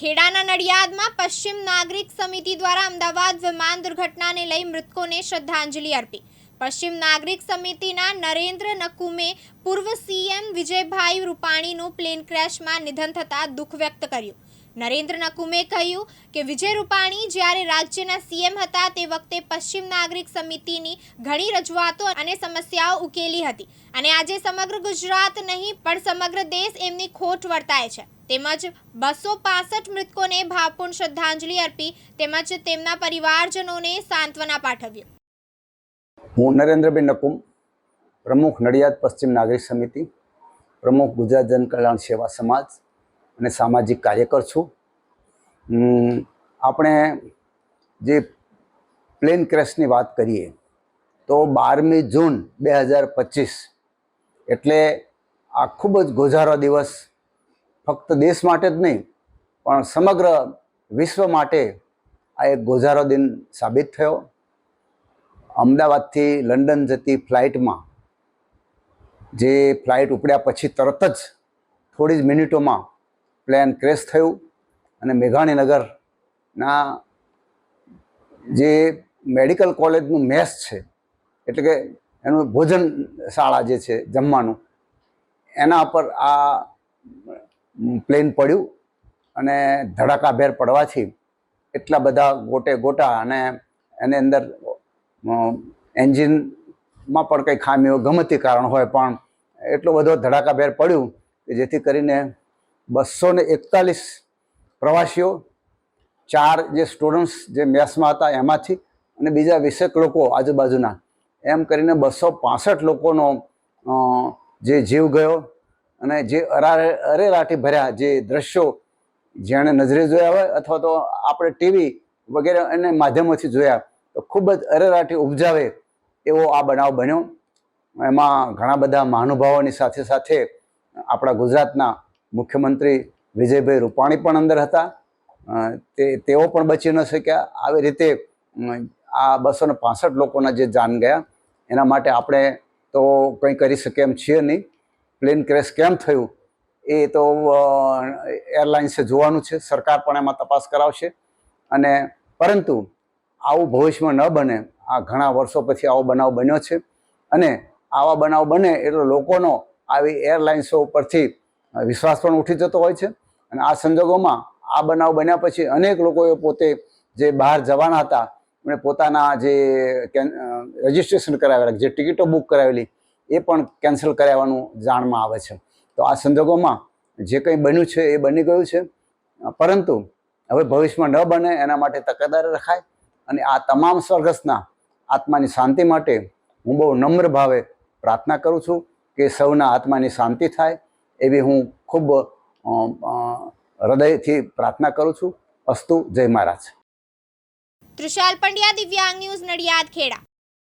ખેડાના નડિયાદમાં પશ્ચિમ નાગરિક સમિતિ દ્વારા અમદાવાદ વિમાન દુર્ઘટનાને લઈ મૃતકોને શ્રદ્ધાંજલિ અર્પી. પશ્ચિમ નાગરિક સમિતિના નરેન્દ્ર નકુમે પૂર્વ સીએમ વિજયભાઈ રૂપાણીનું પ્લેન ક્રેશમાં નિધન થતાં દુઃખ વ્યક્ત કર્યું. નરેન્દ્ર નકુમે કહ્યું કે વિજય રૂપાણી જ્યારે રાજ્યના સીએમ હતા તે વખતે પશ્ચિમ નાગરિક સમિતિની ઘણી રજૂઆતો અને સમસ્યાઓ ઉકેલી હતી. અને આજે સમગ્ર ગુજરાત નહીં, પણ સમગ્ર દેશ એમની ખોટ વર્તાય છે. તેમજ બસો પાસઠ મૃતકોને ભાવપૂર્ણ શ્રદ્ધાંજલિ અર્પી તેમજ તેમના પરિવારજનોને સાંત્વના પાઠવ્યું. હું નરેન્દ્રભાઈ નકુમ, પ્રમુખ નડિયાદ પશ્ચિમ નાગરિક સમિતિ, પ્રમુખ ગુજરાત જન સેવા સમાજ અને સામાજિક કાર્યકર છું. આપણે જે પ્લેન ક્રેશની વાત કરીએ, તો બારમી જૂન બે હજાર પચીસ એટલે આ ખૂબ જ ગોઝારો દિવસ ફક્ત દેશ માટે જ નહીં, પણ સમગ્ર વિશ્વ માટે આ એક ગોઝારો દિન સાબિત થયો. અમદાવાદથી લંડન જતી ફ્લાઇટમાં, જે ફ્લાઇટ ઉપડ્યા પછી તરત જ થોડી જ મિનિટોમાં પ્લેન ક્રેશ થયું અને મેઘાણીનગરના જે મેડિકલ કોલેજનું મેસ છે, એટલે કે એનું ભોજન શાળા જે છે, જમવાનું, એના પર આ પ્લેન પડ્યું અને ધડાકાભેર પડવાથી એટલા બધા ગોટે ગોટા અને એની અંદર એન્જિનમાં પણ કંઈ ખામીઓ ગમતી કારણ હોય પણ એટલો બધો ધડાકાભેર પડ્યું કે જેથી કરીને બસો ને એકતાલીસ પ્રવાસીઓ, ચાર જે સ્ટુડન્ટ્સ જે મેથ્સમાં હતા એમાંથી અને બીજા વીસેક લોકો આજુબાજુના. એમ કરીને બસો પાસઠ લોકોનો જે જીવ ગયો અને જે અરારે, અરેરાટી ભર્યા જે દ્રશ્યો જેણે નજરે જોયા હોય અથવા તો આપણે ટીવી વગેરે એને માધ્યમોથી જોયા, તો ખૂબ જ અરેરાટી ઉપજાવે એવો આ બનાવ બન્યો. એમાં ઘણા બધા મહાનુભાવોની સાથે સાથે આપણા ગુજરાતના મુખ્યમંત્રી વિજયભાઈ રૂપાણી પણ અંદર હતા. તે, તેઓ પણ બચી ન શક્યા. આવી રીતે આ બસો ને પાસઠ લોકોના જે જાન ગયા, એના માટે આપણે તો કંઈ કરી શકીએ એમ છીએ નહીં. પ્લેન ક્રેશ કેમ થયું, એ તો એરલાઇન્સે જોવાનું છે. સરકાર પણ એમાં તપાસ કરાવશે. અને પરંતુ આવું ભવિષ્યમાં ન બને, આ ઘણા વર્ષો પછી આવો બનાવ બન્યો છે. અને આવા બનાવ બને એટલે લોકોનો આવી એરલાઇન્સો ઉપરથી વિશ્વાસ પણ ઉઠી જતો હોય છે. અને આ સંજોગોમાં આ બનાવ બન્યા પછી અનેક લોકોએ પોતે જે બહાર જવાના હતા, એમણે પોતાના જે રજિસ્ટ્રેશન કરાવેલા, જે ટિકિટો બુક કરાવેલી, એ પણ કેન્સલ કરાવવાનું જાણમાં આવે છે. તો આ સંજોગોમાં જે કંઈ બન્યું છે એ બની ગયું છે. પરંતુ હવે ભવિષ્યમાં ન બને, એના માટે તકેદારી રખાય અને આ તમામ સ્વર્ગસ્થના આત્માની શાંતિ માટે હું બહુ નમ્ર ભાવે પ્રાર્થના કરું છું કે સૌના આત્માની શાંતિ થાય એવી હું ખૂબ હૃદયથી પ્રાર્થના કરું છું. અસ્તુ, જય મહારાજ. ત્રિશાલ પંડ્યા, દિવ્યાંગ ન્યૂઝ નડિયાદ, ખેડા.